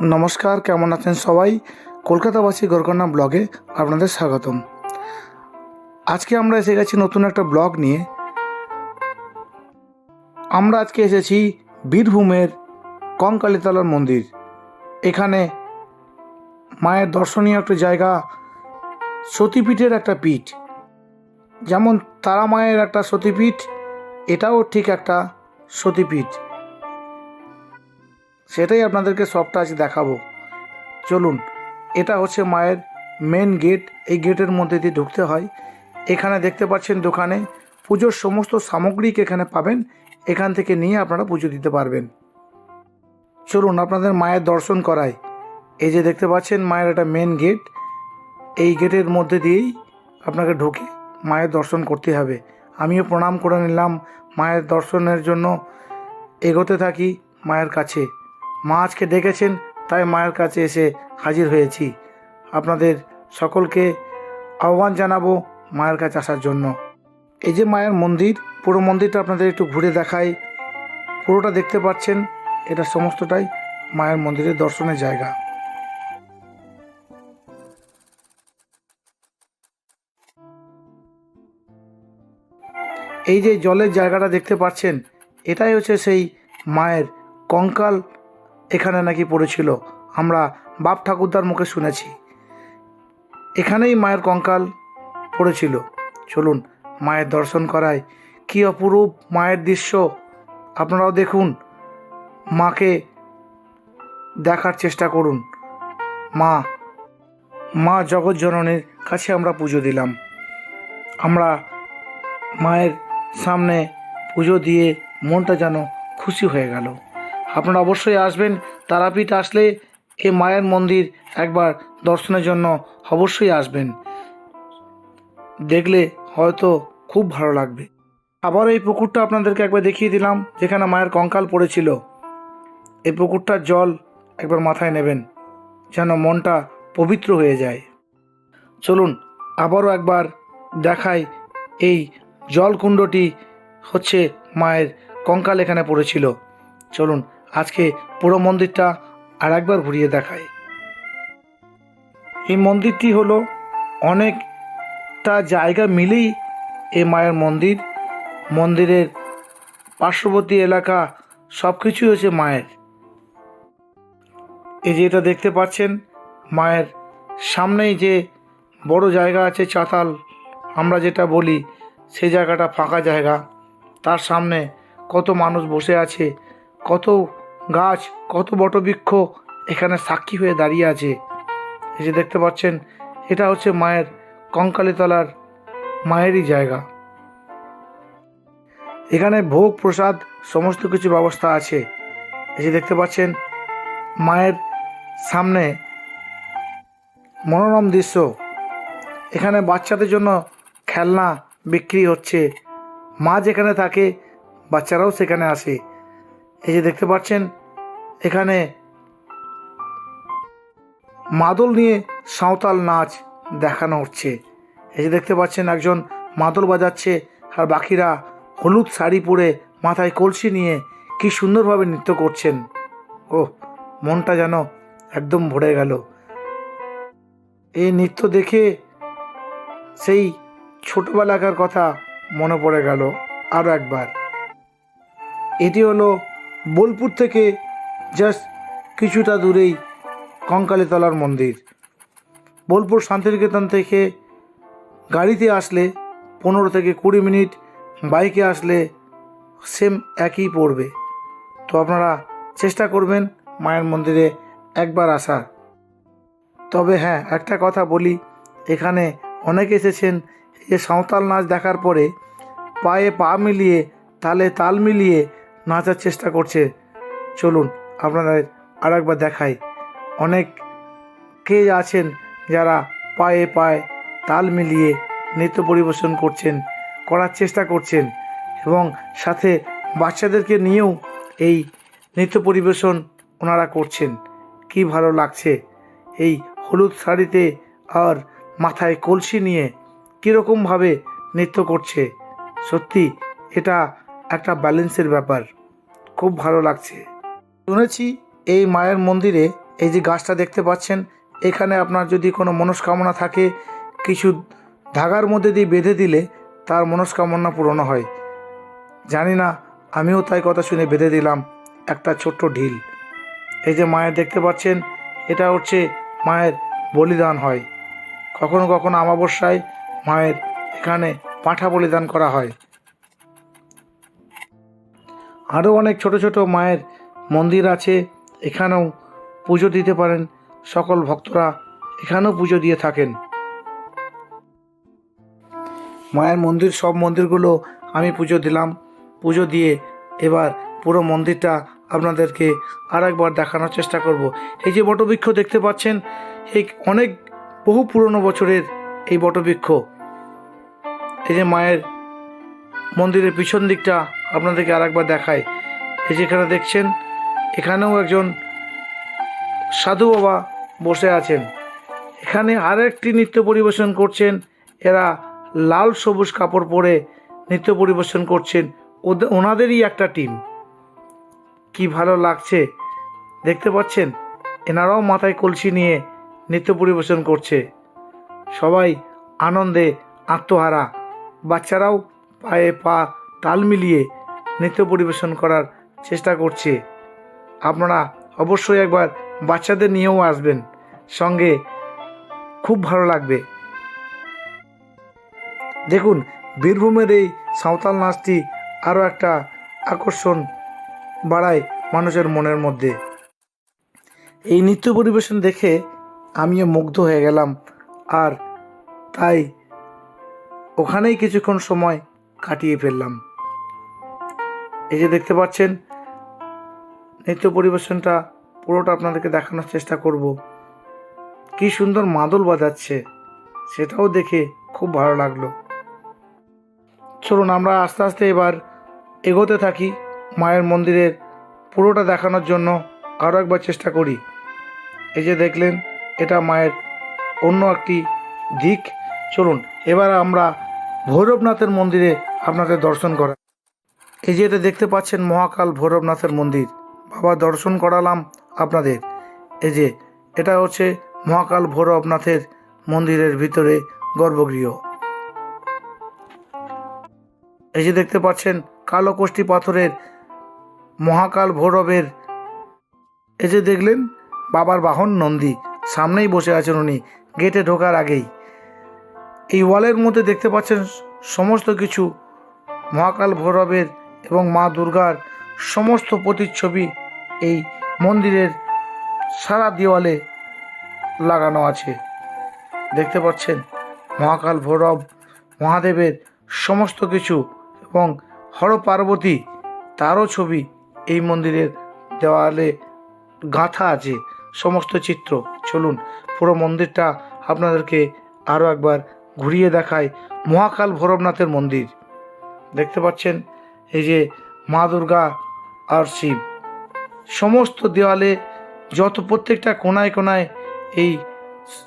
নমস্কার, কেমন আছেন সবাই? কলকাতাবাসী গরকন্যা ব্লগে আপনাদের স্বাগতম। আজকে আমরা এসে গেছি নতুন একটা ব্লগ নিয়ে। আমরা আজকে এসেছি বীরভূমের কঙ্কালীতলার মন্দির। এখানে মায়ের দর্শনীয় একটা জায়গা, সতীপীঠের একটা পীঠ। যেমন তারা মায়ের একটা সতীপীঠ, এটাও ঠিক একটা সতীপীঠ। সেটাই আপনাদেরকে সবটা আজ দেখাবো। চলুন, এটা হচ্ছে মায়ের মেন গেট এই গেটের মধ্যে দিয়ে ঢুকতে হয়। এখানে দেখতে পাচ্ছেন দোকানে পুজোর সমস্ত সামগ্রিক এখানে পাবেন? এখান থেকে নিয়ে আপনারা পুজো দিতে পারবেন। চলুন, আপনাদের মায়ের দর্শন করাই। এই যে দেখতে পাচ্ছেন মায়ের একটা মেন গেট এই গেটের মধ্যে দিয়েই আপনাকে ঢুকে মায়ের দর্শন করতে হবে। আমিও প্রণাম করে নিলাম, মায়ের দর্শনের জন্য এগোতে থাকি মায়ের কাছে। মা আজকে ডেকেছেন তাই মায়ের কাছে এসে হাজির হয়েছি। আপনাদের সকলকে আহ্বান জানাব মায়ের কাছে আসার জন্য। এই যে মায়ের মন্দির, পুরো মন্দিরটা আপনাদের একটু ঘুরে দেখাই। পুরোটা দেখতে পাচ্ছেন, এটা সমস্তটাই মায়ের মন্দিরের দর্শনের জায়গা। এই যে জলের জায়গাটা দেখতে পাচ্ছেন, এটাই হচ্ছে সেই মায়ের কঙ্কাল এখানে নাকি পড়েছিল। আমরা বাপ ঠাকুরদার মুখে শুনেছি। এখানেই মায়ের কঙ্কাল পড়েছিল। চলুন, মায়ের দর্শন করায় কি অপরূপ মায়ের দৃশ্য। আপনারাও দেখুন। মাকে দেখার চেষ্টা করুন। মা মা জগৎ জননীর কাছে আমরা পুজো দিলাম। আমরা মায়ের সামনে পুজো দিয়ে মনটা যেন খুশি হয়ে গেল। আপনারা অবশ্যই আসবেন, তারাপীঠ আসলে এ মায়ের মন্দির একবার দর্শনের জন্য অবশ্যই আসবেন। দেখলে হয়তো খুব ভালো লাগবে। আবার এই পুকুরটা আপনাদেরকে একবার দেখিয়ে দিলাম, যেখানে মায়ের কঙ্কাল পড়েছিল। এই পুকুরটার জল একবার মাথায় নেবেন, যেন মনটা পবিত্র হয়ে যায়। চলুন, আবারও একবার দেখাই এই জলকুণ্ডটি হচ্ছে মায়ের কঙ্কাল এখানে পড়েছিল। চলুন আজকে পুরো মন্দিরটা আর একবার ঘুরিয়ে দেখায়। এই মন্দিরটি হলো অনেকটা জায়গা মিলেই এই মায়ের মন্দির। মন্দিরের পার্শ্ববর্তী এলাকা সব কিছুই হচ্ছে মায়ের। এই যে এটা দেখতে পাচ্ছেন, মায়ের সামনেই যে বড় জায়গা আছে চাতাল, আমরা যেটা বলি সেই জায়গাটা ফাঁকা জায়গা। তার সামনে কত মানুষ বসে আছে, কত গাছ কত বটবৃক্ষ এখানে সাক্ষী হয়ে দাঁড়িয়ে আছে। এই যে দেখতে পাচ্ছেন, এটা হচ্ছে মায়ের কঙ্কালীতলার মায়েরই জায়গা। এখানে ভোগ, প্রসাদ, সমস্ত কিছু ব্যবস্থা আছে। এই যে দেখতে পাচ্ছেন, মায়ের সামনে মনোরম দৃশ্য। এখানে বাচ্চাদের জন্য খেলনা বিক্রি হচ্ছে। মা যেখানে থাকে, বাচ্চারাও সেখানে আসে। এই যে দেখতে পাচ্ছেন, এখানে মাদল নিয়ে সাঁওতাল নাচ দেখানো হচ্ছে। এই যে দেখতে পাচ্ছেন, একজন মাদল বাজাচ্ছে আর বাকিরা হলুদ শাড়ি পরে মাথায় কলসি নিয়ে কি সুন্দরভাবে নৃত্য করছেন। ও মনটা যেন একদম ভরে গেল। এই নৃত্য দেখে সেই ছোটবেলাকার কথা মনে পড়ে গেল আরও একবার। এটি হলো বোলপুর থেকে জাস্ট কিছুটা দূরেই কঙ্কালীতলার মন্দির। বোলপুর শান্তিনিকেতন থেকে গাড়িতে আসলে পনেরো থেকে কুড়ি মিনিট, বাইকে আসলে সেম একই পড়বে। তো আপনারা চেষ্টা করবেন মায়ের মন্দিরে একবার আসার। তবে হ্যাঁ একটা কথা বলি, এখানে অনেকে এসেছেন এই সাঁওতাল নাচ দেখার পরে পায়ে পা মিলিয়ে, তালে তাল মিলিয়ে নাচার চেষ্টা করছে। চলুন, আপনাদের আর একবার দেখাই। অনেক কে আছেন যারা পায়ে পায়ে তাল মিলিয়ে নৃত্য পরিবেশন করছেন, করার চেষ্টা করছেন এবং সাথে বাচ্চাদেরকে নিয়েও এই নৃত্য পরিবেশন ওনারা করছেন। কি ভালো লাগছে এই হলুদ শাড়িতে আর মাথায় কলসি নিয়ে কীরকমভাবে নৃত্য করছে। সত্যি এটা একটা ব্যালেন্সের ব্যাপার। খুব ভালো লাগছে। শুনেছি এই মায়ের মন্দিরে এই যে গাছটা দেখতে পাচ্ছেন, এখানে আপনার যদি কোনো মনস্কামনা থাকে, কিছু ধাগার মধ্যে দিয়ে বেঁধে দিলে তার মনস্কামনা পূরণ হয়। জানি না, আমিও তাই কথা শুনে বেঁধে দিলাম একটা ছোট্ট ঢিল। এই যে মায়ের দেখতে পাচ্ছেন, এটা হচ্ছে মায়ের বলিদান হয়। কখনো কখনো অমাবস্যায় মায়ের এখানে পাঁঠা বলিদান করা হয়। আরও অনেক ছোট ছোট মায়ের মন্দির আছে, এখানেও পুজো দিতে পারেন। সকল ভক্তরা এখানেও পুজো দিয়ে থাকেন। মায়ের মন্দির, সব মন্দিরগুলো আমি পুজো দিলাম। পুজো দিয়ে এবার পুরো মন্দিরটা আপনাদেরকে আর একবার দেখানোর চেষ্টা করব। এই যে বটবৃক্ষ দেখতে পাচ্ছেন, এই অনেক বহু পুরনো বছরের এই বটবৃক্ষ। এই যে মায়ের মন্দিরের পিছন দিকটা আপনাদেরকে আর একবার দেখায় এই যেখানে দেখছেন, এখানেও একজন সাধু বাবা বসে আছেন। এখানে আরেকটি নৃত্য পরিবেশন করছেন, এরা লাল সবুজ কাপড় পরে নৃত্য পরিবেশন করছেন। ওদের ওনাদেরই একটা টিম কি ভালো লাগছে, দেখতে পাচ্ছেন? এনারাও মাথায় কলসি নিয়ে নৃত্য পরিবেশন করছে। সবাই আনন্দে আত্মহারা। বাচ্চারাও পায়ে পা তাল মিলিয়ে নৃত্য পরিবেশন করার চেষ্টা করছে। আপনারা অবশ্যই একবার বাচ্চাদের নিয়েও আসবেন। সঙ্গে খুব ভালো লাগবে। দেখুন, বীরভূমের এই সাঁওতাল নাচটি আরও একটা আকর্ষণ বাড়ায় মানুষের মনের মধ্যে। এই নৃত্য পরিবেশন দেখে আমিও মুগ্ধ হয়ে গেলাম। আর তাই ওখানেই কিছুক্ষণ সময় কাটিয়ে ফেললাম। এই যে দেখতে পাচ্ছেন, নৃত্য পরিবেশনটা পুরোটা আপনাদেরকে দেখানোর চেষ্টা করব। কি সুন্দর মাদল বাজাচ্ছে, সেটাও দেখে খুব ভালো লাগল। চলুন, আমরা আস্তে আস্তে এবার এগোতে থাকি মায়ের মন্দিরের পুরোটা দেখানোর জন্য। আরও একবার চেষ্টা করি। এই যে দেখলেন, এটা মায়ের অন্য একটি দিক। চলুন, এবার আমরা ভৈরবনাথের মন্দিরে আপনাদের দর্শন করা এই যে এটা দেখতে পাচ্ছেন মহাকাল ভৈরবনাথের মন্দির। বাবা, দর্শন করালাম আপনাদের। এই যে, এটা হচ্ছে মহাকাল ভৈরবনাথের মন্দিরের ভিতরে গর্ভগৃহ। এই যে দেখতে পাচ্ছেন কালো কোষ্ঠী পাথরের মহাকাল ভৈরবের। এই যে দেখলেন বাবার বাহন নন্দী, সামনেই বসে আছেন উনি, গেটে ঢোকার আগেই। এই ওয়ালের মধ্যে দেখতে পাচ্ছেন সমস্ত কিছু মহাকাল ভৈরবের এবং মা দুর্গার সমস্ত প্রতিচ্ছবি এই মন্দিরের সারা দেওয়ালে লাগানো আছে। দেখতে পাচ্ছেন, মহাকাল ভৈরব, মহাদেবের সমস্ত কিছু এবং হর পার্বতী তারও ছবি এই মন্দিরের দেওয়ালে গাঁথা আছে, সমস্ত চিত্র। চলুন, পুরো মন্দিরটা আপনাদেরকে আরও একবার ঘুরিয়ে দেখায় মহাকাল ভৈরবনাথের মন্দির। দেখতে পাচ্ছেন এই যে মা দুর্গা আর শিব। সমস্ত দেওয়ালে যত প্রত্যেকটা কোনায় কোনায় এই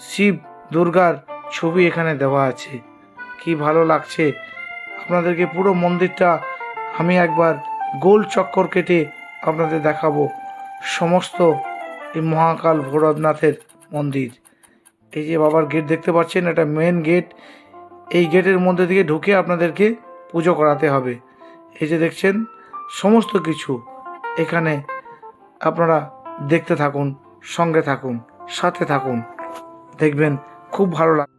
শিব দুর্গার ছবি এখানে দেওয়া আছে। কি ভালো লাগছে। আপনাদেরকে পুরো মন্দিরটা আমি একবার গোল চক্কর কেটে আপনাদের দেখাবো। সমস্ত এই মহাকাল ভৈরবনাথের মন্দির। এই যে বাবার গেট দেখতে পাচ্ছেন, এটা মেন গেট এই গেটের মধ্যে থেকে ঢুকে আপনাদেরকে পুজো করাতে হবে। এই যে দেখছেন, সমস্ত কিছু এখানে আপনারা দেখতে থাকুন, সঙ্গে থাকুন, সাথে থাকুন। দেখবেন খুব ভালো লাগ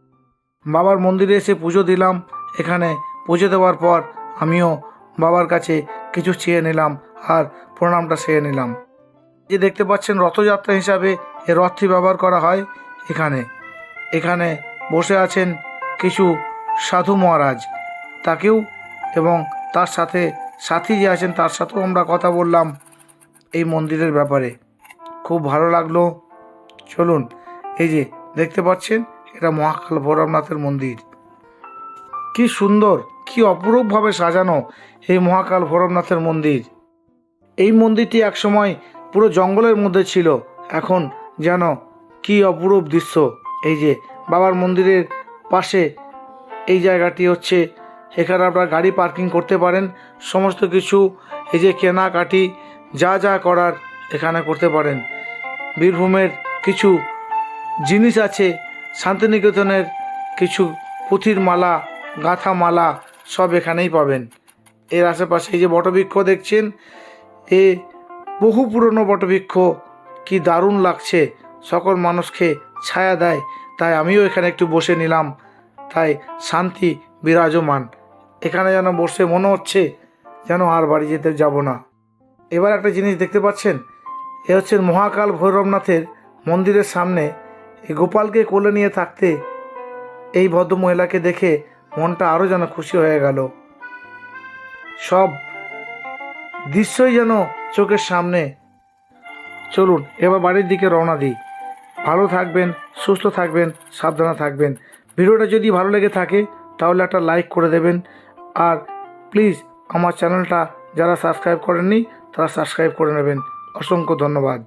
বাবার মন্দিরে এসে পুজো দিলাম, এখানে পুজো দেওয়ার পর আমিও বাবার কাছে কিছু চেয়ে নিলাম আর প্রণামটা সেরে নিলাম। যে দেখতে পাচ্ছেন, রথযাত্রা হিসাবে এ রথটি ব্যবহার করা হয় এখানে। এখানে বসে আছেন কিছু সাধু মহারাজ, তাকেও এবং তার সাথে সাথী যে আছেন, তার সাথেও আমরা কথা বললাম এই মন্দিরের ব্যাপারে। খুব ভালো লাগল। চলুন, এই যে দেখতে পাচ্ছেন, এটা মহাকাল ভৈরবনাথের মন্দির। কি সুন্দর, কি অপরূপভাবে সাজানো এই মহাকাল ভৈরবনাথের মন্দির। এই মন্দিরটি একসময় পুরো জঙ্গলের মধ্যে ছিল, এখন যেন কি অপরূপ দৃশ্য। এই যে বাবার মন্দিরের পাশে এই জায়গাটি হচ্ছে এখানে আপনারা গাড়ি পার্কিং করতে পারেন, সমস্ত কিছু, এই যে কেনাকাটি, যা যা করার এখানে করতে পারেন। বীরভূমের কিছু জিনিস আছে, শান্তিনিকেতনের কিছু পুঁথির মালা, গাঁথা মালা সব এখানেই পাবেন। এর আশেপাশে এই যে বটবৃক্ষ দেখছেন, এ বহু পুরনো বটবৃক্ষ, কি দারুণ লাগছে, সকল মানুষকে ছায়া দেয়, তাই আমিও এখানে একটু বসে নিলাম, তাই শান্তি বিরাজমান। এখানে যেন বসে মনে হচ্ছে যেন আর বাড়ি যেতে যাব না। এবার একটা জিনিস দেখতে পাচ্ছেন, এ হচ্ছে মহাকাল ভৈরবনাথের মন্দিরের সামনে। এই গোপালকে কোলে নিয়ে থাকতে এই ভদ্র মহিলাকে দেখে মনটা আরও যেন খুশি হয়ে গেল। সব দৃশ্যই যেন চোখের সামনে। চলুন, এবার বাড়ির দিকে রওনা দিই। ভালো থাকবেন, সুস্থ থাকবেন, সাবধানে থাকবেন। ভিডিওটা যদি ভালো লেগে থাকে তাহলে একটা লাইক করে দেবেন। আর প্লিজ আমার চ্যানেলটা যারা সাবস্ক্রাইব করেননি, তারা সাবস্ক্রাইব করে নেবেন। অসংখ্য ধন্যবাদ।